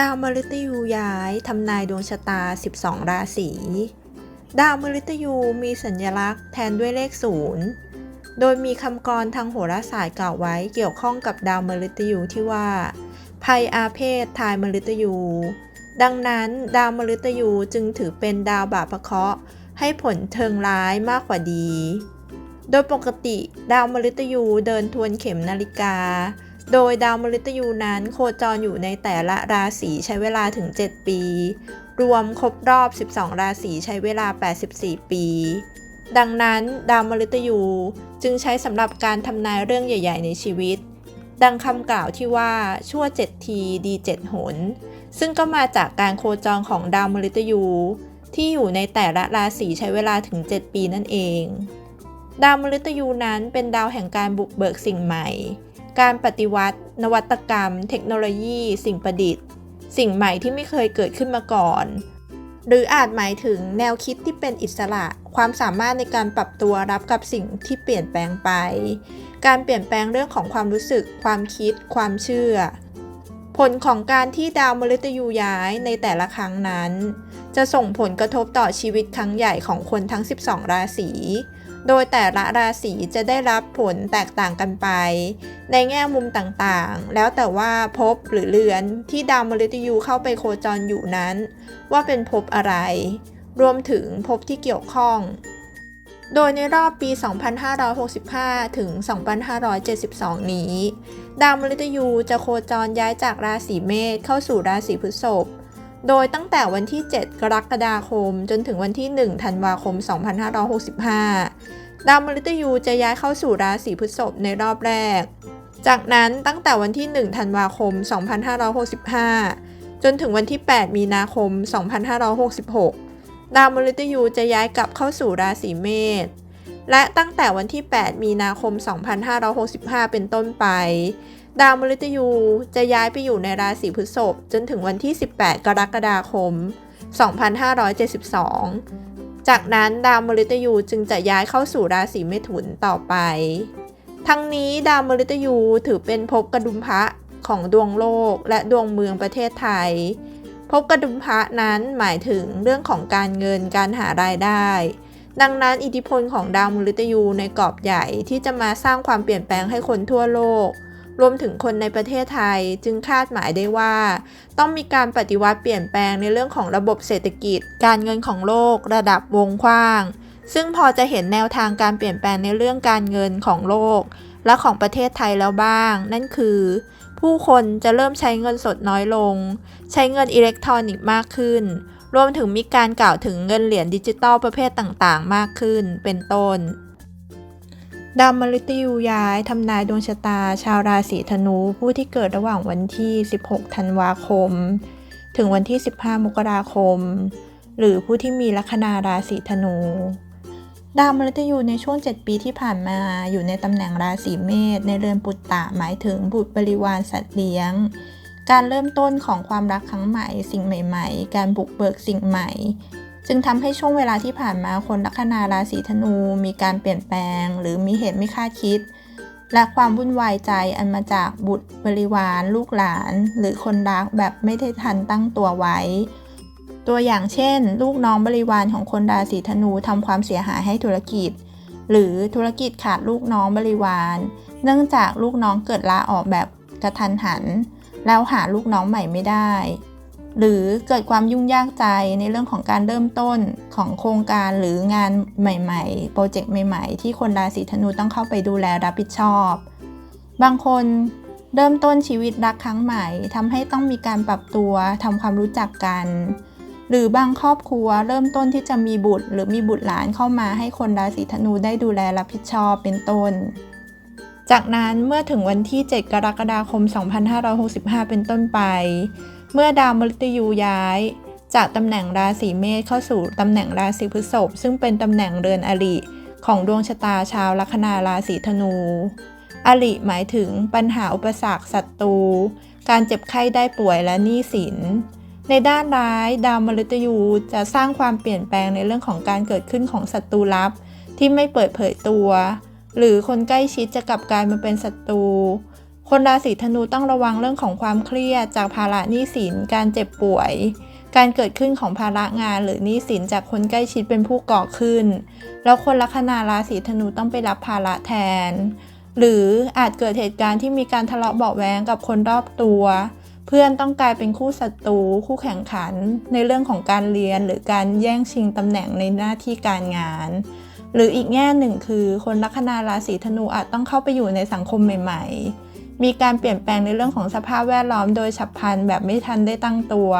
ดาวมฤตยูย้ายทำนายดวงชะตา 12 ราศี ดาวมฤตยูมีสัญลักษณ์แทนด้วยเลขศูนย์โดยมีคำกรทางโหราศาสตร์กล่าวไว้เกี่ยวข้องกับดาวมฤตยูที่ว่า ภัยอาเพศทายมฤตยู ดังนั้นดาวมฤตยูจึงถือเป็นดาวบาปะเคราะห์ให้ผลเทิงร้ายมากกว่าดี โดยปกติดาวมฤตยูเดินทวนเข็มนาฬิกา โดยดาวมฤตยูนั้นโคจรอยู่ในแต่ละราศีใช้เวลาถึง 7 ปี รวมครบรอบ 12 ราศีใช้เวลา 84 ปี ดังนั้นดาวมฤตยูจึงใช้สำหรับการทำนายเรื่องใหญ่ ๆ ในชีวิต ดังคำกล่าวที่ว่าชั่ว 7 ทีดี7หน ซึ่งก็มาจากการโคจรของดาวมฤตยูที่อยู่ในแต่ละราศีใช้เวลาถึง 7 ปีนั่นเอง ดาวมฤตยูนั้นเป็นดาวแห่งการบุกเบิกสิ่งใหม่ การปฏิวัติ นวัตกรรม เทคโนโลยี สิ่งประดิษฐ์ สิ่งใหม่ที่ไม่เคยเกิดขึ้นมาก่อน หรืออาจหมายถึงแนวคิดที่เป็นอิสระ ความสามารถในการปรับตัวรับกับสิ่งที่เปลี่ยนแปลงไป การเปลี่ยนแปลงเรื่องของความรู้สึก ความคิด ความเชื่อ ผลของการที่ดาวมฤตยูย้ายในแต่ละครั้งนั้น จะส่งผลกระทบต่อชีวิตครั้งใหญ่ของคนทั้ง 12 ราศี โดยแต่ละราศีจะได้รับผลแตกต่างกันไป ในแง่มุมต่างๆ แล้วแต่ว่าภพหรือเรือนที่ดาวมฤตยูเข้าไปโคจรอยู่นั้น ว่าเป็นภพอะไร รวมถึงภพที่เกี่ยวข้อง โดยในรอบปี 2565 ถึง 2572 นี้ ดาวมฤตยูจะโคจรย้ายจากราศีเมษเข้าสู่ราศีพฤษภ โดยตั้งแต่วันที่ 7 กรกฎาคม จนถึงวันที่ 1 ธันวาคม 2565 ดาวมฤตยูจะย้ายเข้าสู่ราศีพฤษภในรอบแรก จากนั้นตั้งแต่วันที่ 1 ธันวาคม 2565 จนถึงวันที่ 8 มีนาคม 2566 ดาวมฤตยูจะย้ายกลับเข้าสู่ราศีเมษ และตั้งแต่วันที่ 8 มีนาคม 2565 เป็นต้นไป ดาวมฤตยูจะย้ายไปอยู่ในราศีพฤษภจนถึงวันที่ 18 กรกฎาคม 2572 จากนั้นดาวมฤตยูจึงจะย้ายเข้าสู่ราศีเมถุนต่อไป ทั้งนี้ดาวมฤตยูถือเป็นภพกระดุมพระของดวงโลกและดวงเมืองประเทศไทยภพกระดุมพระนั้นหมายถึงเรื่องของการเงินการหารายได้ ดังนั้นอิทธิพลของดาวมฤตยูในกรอบใหญ่ที่จะมาสร้างความเปลี่ยนแปลงให้คนทั่วโลก รวมถึงคนในประเทศไทยจึงคาดหมายได้ว่า ต้องมีการปฏิวัติเปลี่ยนแปลงในเรื่องของระบบเศรษฐกิจ การเงินของโลก ระดับวงกว้าง ซึ่งพอจะเห็นแนวทางการเปลี่ยนแปลงในเรื่องการเงินของโลก และของประเทศไทยแล้วบ้าง นั่นคือ ผู้คนจะเริ่มใช้เงินสดน้อยลง ใช้เงินอิเล็กทรอนิกส์มากขึ้นรวมถึงมีการกล่าวถึงเงินเหรียญดิจิตอลประเภทต่างๆ มากขึ้น เป็นต้น ดาวมฤตยูย้ายทำนายดวงชะตา ชาวราศีธนู ผู้ที่เกิดระหว่างวันที่ 16 ธันวาคม ถึงวันที่ 15 มกราคม หรือผู้ที่มีลัคนาราศีธนู ดาวมฤตยูในช่วง 7 ปีที่ผ่านมาอยู่ในตำแหน่งราศีเมษในเรือนปุตตะหมายถึงบุตรบริวารสัตว์เลี้ยง การเริ่มต้นของความรักครั้งใหม่ สิ่งใหม่ ๆ การบุกเบิกสิ่งใหม่ จึงทำให้ช่วงเวลาที่ผ่านมาคนลัคนาราศีธนูมีการเปลี่ยนแปลง หรือมีเหตุไม่คาดคิด และความวุ่นวายใจอันมาจากบุตรบริวาร ลูกหลาน หรือคนรักแบบไม่ได้ทันตั้งตัวไว้ ตัวอย่างเช่น ลูกน้องบริวารของคนราศีธนูทำความเสียหายให้ธุรกิจ หรือธุรกิจขาดลูกน้องบริวาร เนื่องจากลูกน้องเกิดลาออกแบบกระทันหัน แล้วหาลูกน้องใหม่ไม่ได้ หรือเกิดความยุ่งยากใจในเรื่องของการเริ่มต้นของโครงการหรืองานใหม่ๆ โปรเจกต์ใหม่ๆ ที่คนราศีธนูต้องเข้าไปดูแลรับผิดชอบ บางคนเริ่มต้นชีวิตรักครั้งใหม่ทำให้ต้องมีการปรับตัวทำความรู้จักกัน หรือบางครอบครัวเริ่มต้นที่จะมีบุตร หรือมีบุตรหลานเข้ามาให้คนราศีธนูได้ดูแลรับผิดชอบเป็นต้น จากนั้นเมื่อถึงวันที่ 7 กรกฎาคม 2565 เป็นต้นไป เมื่อดาวมฤตยูย้าย จากตำแหน่งราศีเมษเข้าสู่ตำแหน่งราศีพฤษภซึ่งเป็นตำแหน่งเรือนอริของดวงชะตาชาวลัคนาราศีธนู อริหมายถึงปัญหาอุปสรรคศัตรู การเจ็บไข้ได้ป่วยและหนี้สิน ในด้านร้าย ดาวมฤตยูจะสร้างความเปลี่ยนแปลงในเรื่องของการเกิดขึ้นของศัตรูลับ ที่ไม่เปิดเผยตัว หรือคนใกล้ชิดจะกลับกลายมาเป็นศัตรู คนราศีธนูต้องระวังเรื่องของความเครียดจากภาระหนี้สิน การเจ็บป่วย การเกิดขึ้นของภาระงานหรือหนี้สินจากคนใกล้ชิดเป็นผู้ก่อขึ้น แล้วคนลัคนาราศีธนูต้องไปรับภาระแทน หรืออาจเกิดเหตุการณ์ที่มีการทะเลาะเบาะแว้งกับคนรอบตัว เพื่อนต้องกลายเป็นคู่ศัตรูคู่แข่งขัน ในเรื่องของการเรียนหรือการแย่งชิงตำแหน่งในหน้าที่การงานหรืออีกแง่หนึ่งคือ คนลัคนาราศีธนูอาจต้องเข้าไปอยู่ในสังคมใหม่ ๆ มีการเปลี่ยนแปลงในเรื่องของสภาพแวดล้อมโดยฉับพลันแบบไม่ทันได้ตั้งตัว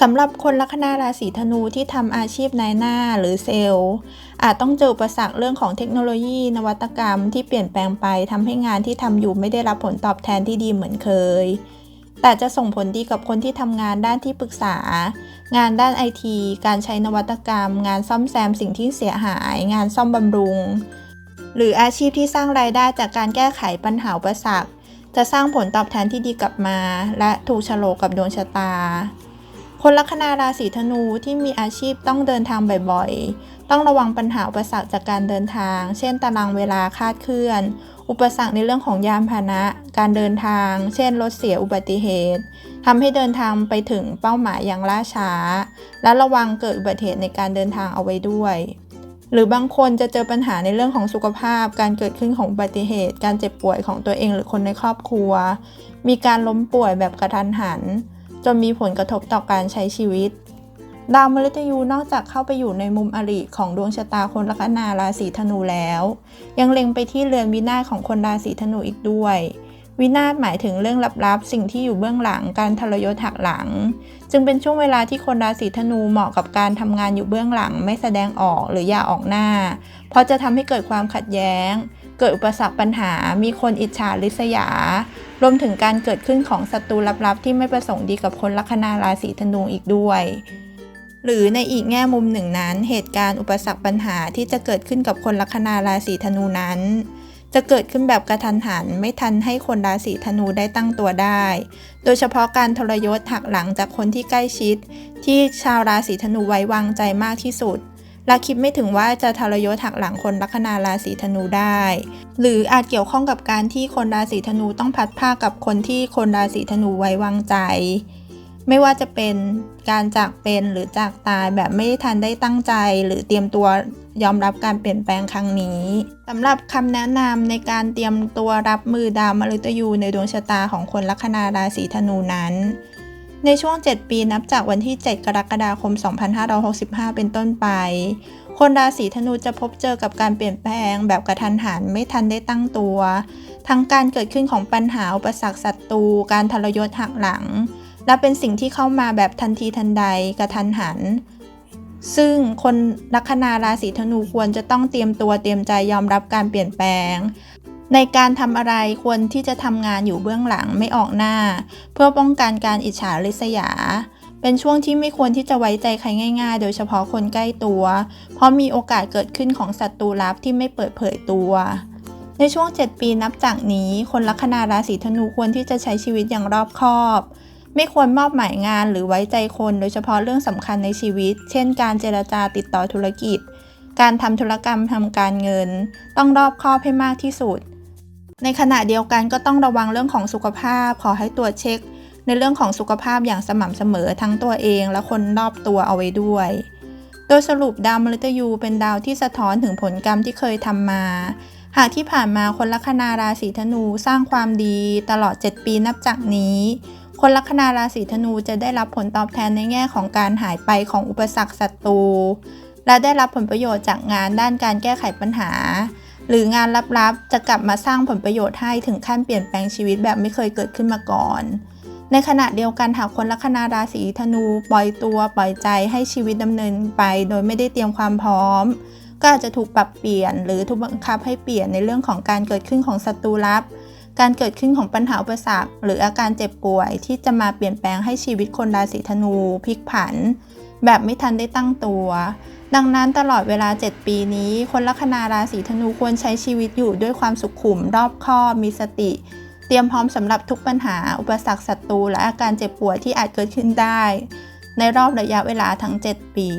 สำหรับคนลัคนาราศีธนูที่ทำอาชีพนายหน้าหรือเซลล์ อาจต้องเจออุปสรรคเรื่องของเทคโนโลยี นวัตกรรมที่เปลี่ยนแปลงไปทำให้งานที่ทำอยู่ไม่ได้รับผลตอบแทนที่ดีเหมือนเคย แต่จะส่งผลดีกับคนที่ทำงานด้านที่ปรึกษา งานด้านไอที การใช้นวัตกรรม งานซ่อมแซมสิ่งที่เสียหาย งานซ่อมบำรุง หรืออาชีพที่สร้างรายได้จากการแก้ไขปัญหาอุปสรรค จะสร้างผลตอบแทนที่ดีกลับมา และถูกโฉลกกับดวงชะตา คนลัคนาราศีธนูที่มีอาชีพต้องเดินทางบ่อยๆ ต้องระวังปัญหาอุปสรรคจากการเดินทาง เช่น ตารางเวลาคาดเคลื่อน อุปสรรคในเรื่องของยานพาหนะ การเดินทาง เช่น รถเสียอุบัติเหตุทำให้เดินทางไปถึงเป้าหมายอย่างล่าช้า และระวังเกิดอุบัติเหตุในการเดินทางเอาไว้ด้วย หรือบางคนจะเจอปัญหาในเรื่องของสุขภาพ การเกิดขึ้นของอุบัติเหตุ การเจ็บป่วยของตัวเองหรือคนในครอบครัว มีการล้มป่วยแบบกระทันหัน จนมีผลกระทบต่อการใช้ชีวิต ดาวมฤตยูนอกจากเข้าไปอยู่ในมุมอริของดวงชะตาคนลัคนาราศีธนูแล้ว ยังเล็งไปที่เรือนวินาศของคนราศีธนูอีกด้วย วินาศหมายถึงเรื่องลับๆ สิ่งที่อยู่เบื้องหลังการทรยศหักหลัง จึงเป็นช่วงเวลาที่คนราศีธนูเหมาะกับการทำงานอยู่เบื้องหลัง ไม่แสดงออกหรืออย่าออกหน้า เพราะจะทำให้เกิดความขัดแย้ง เกิดอุปสรรคปัญหา มีคนอิจฉาริษยา รวมถึงการเกิดขึ้นของศัตรูลับๆ ที่ไม่ประสงค์ดีกับคนลัคนาราศีธนูอีกด้วยหรือในอีกแง่มุมหนึ่งนั้น เหตุการณ์อุปสรรคปัญหาที่จะเกิดขึ้นกับคนลัคนาราศีธนูนั้น จะเกิดขึ้นแบบกระทันหัน ไม่ทันให้คนราศีธนูได้ตั้งตัวได้ โดยเฉพาะการทรยศหักหลังจากคนที่ใกล้ชิด ที่ชาวราศีธนูไว้วางใจมากที่สุดและคิดไม่ถึงว่าจะทรยศหักหลังคนลัคนาราศีธนูได้ หรืออาจเกี่ยวข้องกับการที่คนราศีธนูต้องพัดผ้ากับคนที่คนราศีธนูไว้วางใจ ไม่ว่าจะเป็นการจากเป็นหรือจากตายแบบไม่ทันได้ตั้งใจ หรือเตรียมตัวยอมรับการเปลี่ยนแปลงครั้งนี้สำหรับคำแนะนำในการเตรียมตัวรับมือดาวมฤตยูในดวงชะตาของคนลัคนาราศีธนูนั้น ในช่วง 7 ปีนับจากวันที่ 7 กรกฎาคม 2565 เป็นต้นไป คนราศีธนูจะพบเจอกับการเปลี่ยนแปลงแบบกระทันหันไม่ทันได้ตั้งตัว ทั้งการเกิดขึ้นของปัญหาอุปสรรคศัตรูการทรยศหักหลัง และเป็นสิ่งที่เข้ามาแบบทันทีทันใดกระทันหัน ซึ่งคนลัคนาราศีธนูควรจะต้องเตรียมตัวเตรียมใจยอมรับการเปลี่ยนแปลง ในการทำอะไรควรที่จะทำงานอยู่เบื้องหลังไม่ออกหน้า เพื่อป้องกันการอิจฉาริษยา เป็นช่วงที่ไม่ควรที่จะไว้ใจใครง่าย ๆ โดยเฉพาะคนใกล้ตัว เพราะมีโอกาสเกิดขึ้นของศัตรูลับที่ไม่เปิดเผยตัวในช่วง 7 ปีนับจากนี้ คนลัคนาราศีธนูควรที่จะใช้ชีวิตอย่างรอบคอบ ไม่ควรมอบหมายงานหรือไว้ใจคนโดยเฉพาะเรื่องสำคัญในชีวิต เช่น การเจรจาติดต่อธุรกิจ การทำธุรกรรมทำการเงิน ต้องรอบคอบให้มากที่สุด ในขณะเดียวกันก็ต้องระวังเรื่องของสุขภาพ ขอให้ตรวจเช็ค ในเรื่องของสุขภาพอย่างสม่ำเสมอทั้งตัวเองและคนรอบตัวเอาไว้ด้วย โดยสรุปดาวมฤตยูเป็นดาวที่สะท้อนถึงผลกรรมที่เคยทำมาหากที่ผ่านมาคนลัคนาราศีธนูสร้างความดีตลอด 7 ปีนับจากนี้ คนลัคนาราศีธนูจะได้รับผลตอบแทนในแง่ของการหายไปของอุปสรรคศัตรู และได้รับผลประโยชน์จากงานด้านการแก้ไขปัญหา หรืองานลับๆ จะกลับมาสร้างผลประโยชน์ให้ถึงขั้นเปลี่ยนแปลงชีวิตแบบไม่เคยเกิดขึ้นมาก่อน ในขณะเดียวกันหากคนลัคนาราศีธนูปล่อยตัวปล่อยใจให้ชีวิตดำเนินไป โดยไม่ได้เตรียมความพร้อม ก็อาจจะถูกปรับเปลี่ยน หรือถูกบังคับให้เปลี่ยนในเรื่องของการเกิดขึ้นของศัตรูลับ การเกิดขึ้นของปัญหาอุปสรรคหรืออาการเจ็บป่วยที่จะมาเปลี่ยนแปลงให้ชีวิตคนราศีธนูพลิกผัน แบบไม่ทันได้ตั้งตัว ดังนั้นตลอดเวลา 7 ปีนี้ คนลัคนาราศีธนูควรใช้ชีวิตอยู่ด้วยความสุขขุม รอบคอบมีสติ เตรียมพร้อมสำหรับทุกปัญหาอุปสรรคศัตรูและอาการเจ็บป่วยที่อาจเกิดขึ้นได้ ในรอบระยะเวลาทั้ง 7 ปี